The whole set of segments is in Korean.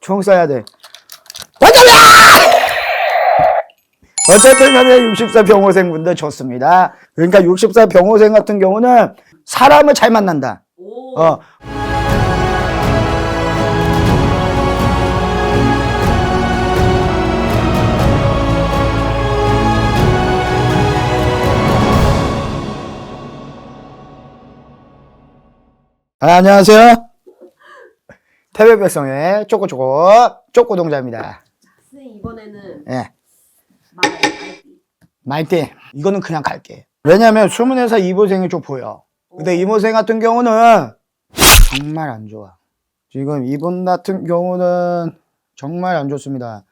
총 쏴야 돼. 완전이야! 어쨌든 간에 64 병호생분들 좋습니다. 그러니까 64 병호생 같은 경우는 사람을 잘 만난다. 오. 어. 아, 안녕하세요. 태백백성의 쪼꼬쪼꼬 쪼꼬동자입니다. 선생님 이번에는 예. 말 알기. 말대 이거는 그냥 갈게. 왜냐면 수문회사 이보생이 좀 보여. 근데 이모생 같은 경우는 정말 안 좋아. 지금 이분 같은 경우는 정말 안 좋습니다.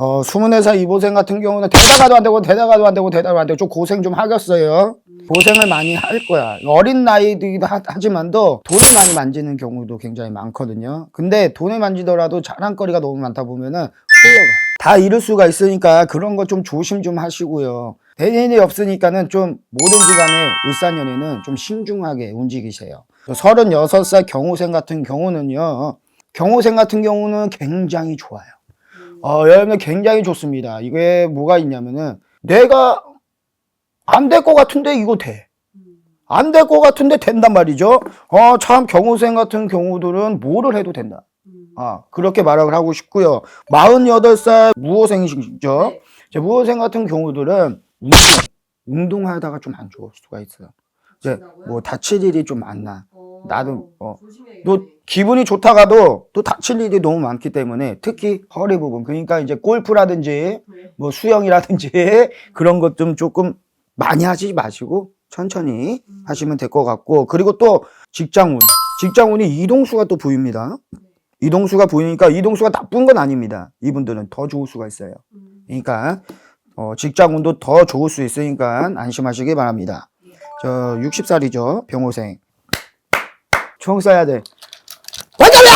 어, 수문회사 이보생 같은 경우는 대다가도 안 되고 대다가도 안 되고 대다가도 안 되고 좀 고생 좀 하겠어요. 고생을 많이 할 거야. 어린 나이이기도 하- 하지만도 돈을 많이 만지는 경우도 굉장히 많거든요. 근데 돈을 만지더라도 자랑거리가 너무 많다 보면은 흘러가. 다 잃을 수가 있으니까 그런 거 좀 조심 좀 하시고요. 대인이 없으니까는 좀 뭐든지 간에 을사년에는 좀 신중하게 움직이세요. 36살 경호생 같은 경우는요. 경호생 같은 경우는 굉장히 좋아요. 어, 여러분들 굉장히 좋습니다. 이게 뭐가 있냐면은 내가 안 될 것 같은데 이거 돼. 안 될 것 같은데 된단 말이죠. 어, 참 경호생 같은 경우들은 뭐를 해도 된다. 아, 그렇게 말을 하고 싶고요. 48살 무호생이시죠? 네. 이제 무호생 같은 경우들은 운동, 운동하다가 좀 안 좋을 수가 있어요. 이제 뭐 다칠 일이 좀 많나. 어, 나도, 어. 조심해야겠네. 또 기분이 좋다가도 또 다칠 일이 너무 많기 때문에 특히 허리 부분 그러니까 이제 골프라든지 네. 뭐 수영이라든지 그런 것 좀 조금 많이 하지 마시고 천천히 음. 하시면 될 것 같고 그리고 또 직장운 직장운이 이동수가 또 보입니다 이동수가 보이니까 이동수가 나쁜 건 아닙니다 이분들은 더 좋을 수가 있어요 음. 그러니까 어, 직장운도 더 좋을 수 있으니까 안심하시기 바랍니다 저 60살이죠 병호생 총 쏴야 돼 완전이야!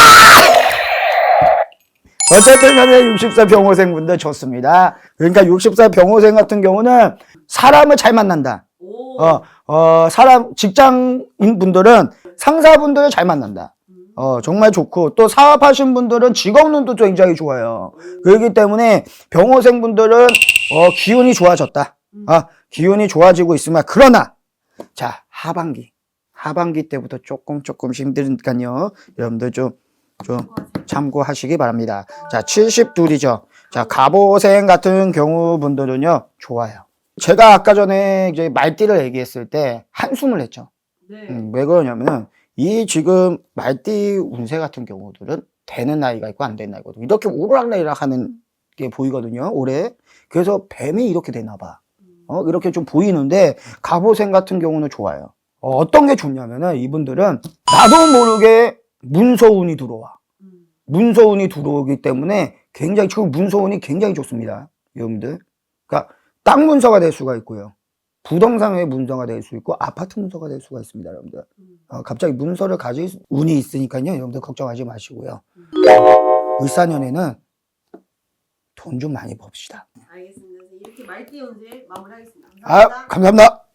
어쨌든 간에 60살 병호생 분들 좋습니다. 그러니까 60살 병호생 같은 경우는 사람을 잘 만난다. 오. 어, 어, 사람, 직장인 분들은 상사분들을 잘 만난다. 어, 정말 좋고, 또 사업하신 분들은 직업론도 굉장히 좋아요. 그렇기 때문에 병호생 분들은, 어, 기운이 좋아졌다. 아, 기운이 좋아지고 있으면, 그러나, 자, 하반기. 하반기 때부터 조금 조금 힘드니까요. 여러분들 좀, 좀 참고하시기 바랍니다. 자, 72이죠. 자, 갑오생 같은 경우 분들은요, 좋아요. 제가 아까 전에 이제 말띠를 얘기했을 때 한숨을 했죠. 네. 음, 왜 그러냐면은 이 지금 말띠 운세 같은 경우들은 되는 나이가 있고 안 되는 나이가 있고 이렇게 오르락내리락 하는 게 보이거든요, 올해. 그래서 뱀이 이렇게 되나 봐. 어, 이렇게 좀 보이는데 갑오생 같은 경우는 좋아요. 어, 떤게 좋냐면은 이분들은 나도 모르게 문서운이 들어와. 음. 문서운이 들어오기 때문에 굉장히 지금 문서운이 굉장히 좋습니다. 여러분들. 그러니까 땅 문서가 될 수가 있고요. 부동산의 문서가 될 수 있고 아파트 문서가 될 수가 있습니다, 여러분들. 음. 어, 갑자기 문서를 가질 운이 있으니까요. 여러분들 걱정하지 마시고요. 을사년에는 돈 좀 많이 봅시다. 알겠습니다. 이렇게 말띠 연세 마무리하겠습니다. 아, 감사합니다. 감사합니다.